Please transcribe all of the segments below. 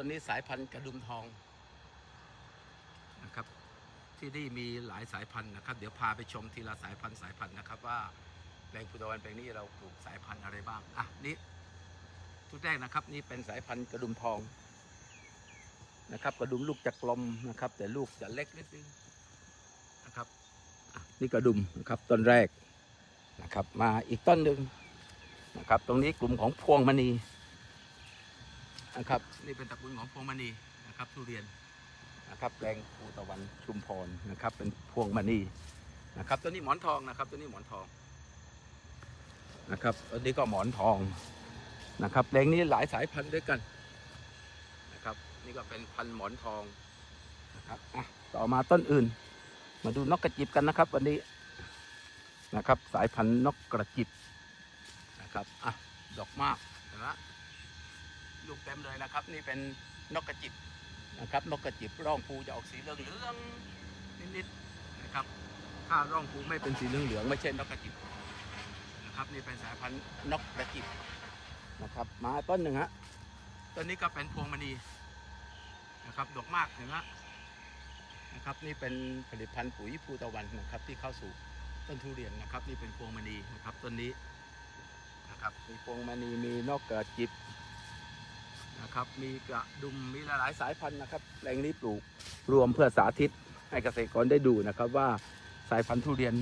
ต้นนี้สายพันธุ์กระดุมทองนะครับ ที่นี่มีหลายสายพันธุ์นะครับ เดี๋ยวพาไปชมทีละสายพันธุ์สายพันธุ์นะครับว่าแปลงพุทธวันแปลงนี้เราปลูกสายพันธุ์อะไรบ้างอะนี่ทุกแรกนะครับนี่เป็นสายพันธุ์กระดุมทองนะครับ กระดุมลูกจะกลมนะครับ แต่ลูกจะเล็กนิดนึงนะครับนี่กระดุมนะครับต้นแรกนะครับ มาอีกต้นหนึ่งนะครับ ตรงนี้กลุ่มของพวงมณี นะครับนี่เป็นตระกูลของพวงมณีนะครับทุเรียนนะครับแปลงภูตะวันชุมพรนะครับ เป็นพวงมณีนะครับตัวนี้หมอนทองนะครับตัวนี้หมอนทองนะครับตัวนี้ก็หมอนทองนะครับแปลงนี้หลายสายพันธุ์ด้วยกันนะครับ นี่ก็เป็นพันธุ์หมอนทองนะครับอะต่อมาต้นอื่น มาดูนกกระจิบกันนะครับ วันนี้นะครับ สายพันธุ์นกกระจิบนะครับอะดอกมากเห็นไหม ลูกเต็มเลยนะครับ นี่เป็นนกกระจิบนะครับ นกกระจิบร่องภูจะออกสีเหลืองเหลืองนิดๆนะครับ ถ้าร่องภูไม่เป็นสีเหลืองเหลืองไม่ใช่นกกระจิบนะครับ นี่เป็นสายพันธุ์นกกระจิบนะครับ มาต้นหนึ่งฮะต้นนี้ก็เป็นพวงมณีนะครับดอกมากเห็นไหมนะครับนี่เป็นผลิตภัณฑ์ปุ๋ยภูตะวันนะครับ ที่เข้าสู่ต้นทุเรียนนะครับ นี่เป็นพวงมณีนะครับต้นนี้นะครับมีพวงมณีมีนกกระจิบ นะครับ มีกระดุมมีหลายสายพันธุ์นะครับแปลงนี้ปลูกรวมเพื่อสาธิตให้เกษตรกรได้ดูนะครับว่าสายพันธุ์ทุเรียน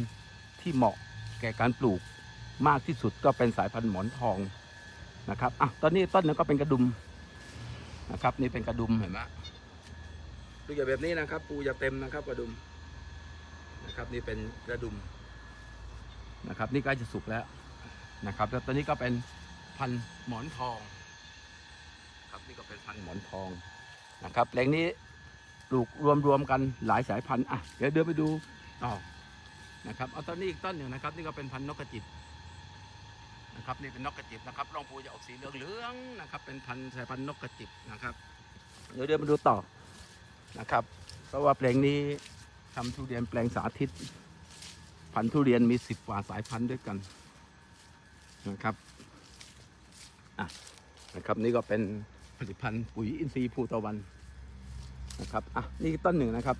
ที่เหมาะแก่การปลูกมากที่สุดก็เป็นสายพันธุ์หมอนทองนะครับอะตอนนี้ต้นนึงก็เป็นกระดุมนะครับ นี่เป็นกระดุมเห็นไหมดูอย่างแบบนี้นะครับ ปูจะเต็มนะครับ กระดุมนะครับ นี่เป็นกระดุมนะครับ นี่ใกล้จะสุกแล้วนะครับ แล้วตอนนี้ก็เป็นพันธุ์หมอนทอง นี่ก็เป็นพันธุ์หมอนทองนะครับแปลงนี้ปลูกรวมๆกันหลายสายพันธุ์อะเดี๋ยวเดินไปดูต่อนะครับเอาต้นนี้อีกต้นหนึ่งนะครับ นี่ก็เป็นพันธุ์นกกระจิบนะครับนี่เป็นนกกระจิบนะครับรองภูจะออกสีเหลืองๆนะครับ เป็นพันธุ์สายพันธุ์นกกระจิบนะครับ เดี๋ยวเดินมาดูต่อนะครับ เพราะว่าแปลงนี้ทำทุเรียนแปลงสาธิต พันธุ์ทุเรียนมีสิบกว่าสายพันธุ์ด้วยกันนะครับอะนะครับนี่ก็เป็น ผลิตภัณฑ์ปุ๋ยอินทรีย์ภูตะวันนะครับอะนี่ต้นหนึ่งนะครับ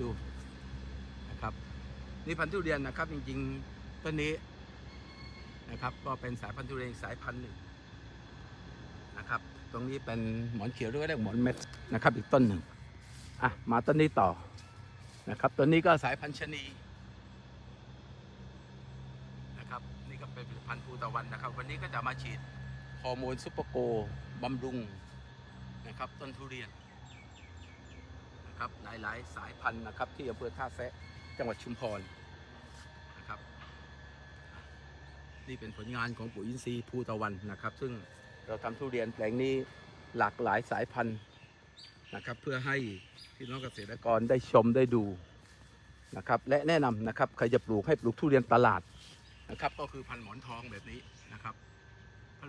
ดูนะครับ นี่พันธุ์ทุเรียนนะครับ จริงๆต้นนี้นะครับ ก็เป็นสายพันธุ์ทุเรียนสายพันธุ์หนึ่งนะครับ ตรงนี้เป็นหมอนเขียวหรือว่าเรียกหมอนเม็ดนะครับ อีกต้นหนึ่งอะมาต้นนี้ต่อนะครับต้นนี้ก็สายพันธุ์ชนีนะครับ นี่ก็เป็นผลิตภัณฑ์ภูตะวันนะครับ วันนี้ก็จะมาฉีด ฮอร์โมนซุปเปอร์โกบำรุงนะครับต้นทุเรียนนะครับหลายๆ สายพันธุ์นะครับที่อำเภอท่าแซะจังหวัดชุมพรนะครับ นี่เป็นผลงานของปุ๋ยอินทรีย์ภูตะวันนะครับ ซึ่งเราทำทุเรียนแปลงนี้หลากหลายสายพันธุ์นะครับ เพื่อให้พี่น้องเกษตรกรได้ชมได้ดูนะครับและแนะนำนะครับใครจะปลูกให้ปลูกทุเรียนตลาดนะครับ ก็คือพันธุ์หมอนทองแบบนี้นะครับ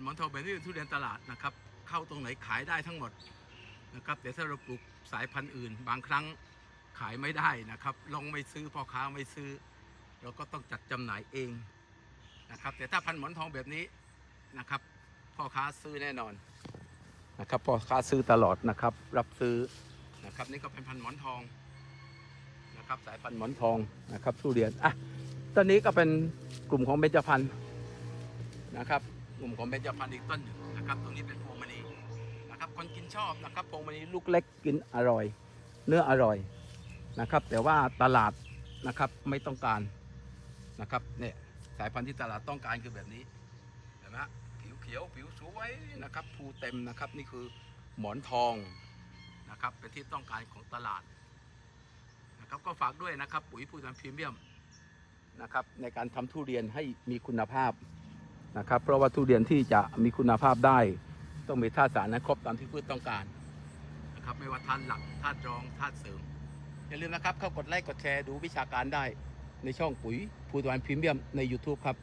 หมอนทองแบบนี้เป็นทุเรียนตลาดนะครับเข้าตรงไหนขายได้ทั้งหมดนะครับแต่ถ้าเราปลูกสายพันธุ์อื่น บางครั้งขายไม่ได้นะครับลงไม่ซื้อพ่อค้าไม่ซื้อ เราก็ต้องจัดจำหน่ายเองนะครับแต่ถ้าพันธุ์หมอนทองแบบนี้นะครับพ่อค้าซื้อแน่นอนนะครับพ่อค้าซื้อตลอดนะครับรับซื้อนะครับนี่ก็เป็นพันธุ์หมอนทองนะครับสายพันธุ์หมอนทองนะครับทุเรียนอะต้นนี้ก็เป็นกลุ่มของเบญจพรรณนะครับ กลุ่มของเบญจพรรณอีกต้นหนึ่งนะครับ ตรงนี้เป็นพวงมณีนะครับ คนกินชอบนะครับพวงมณีลูกเล็กกินอร่อย เนื้ออร่อยนะครับ แต่ว่าตลาดนะครับไม่ต้องการนะครับเนี่ยสายพันธุ์ที่ตลาดต้องการคือแบบนี้เห็นไหมฮะผิวเขียวผิวสวยนะครับภูเต็มนะครับนี่คือหมอนทองนะครับเป็นที่ต้องการของตลาดนะครับก็ฝากด้วยนะครับปุ๋ยภูตันพรีเมียมนะครับในการทำทุเรียนให้มีคุณภาพ นะครับ เพราะว่าทุเรียนที่จะมีคุณภาพได้ ต้องมีธาตุสารนะครบตามที่พืชต้องการนะครับไม่ว่าธาตุหลักธาตุรองธาตุเสริมอย่าลืมนะครับเข้ากดไลค์กดแชร์ดูวิชาการได้ในช่องปุ๋ยภูตวันพรีเมียมใน YouTube ครับ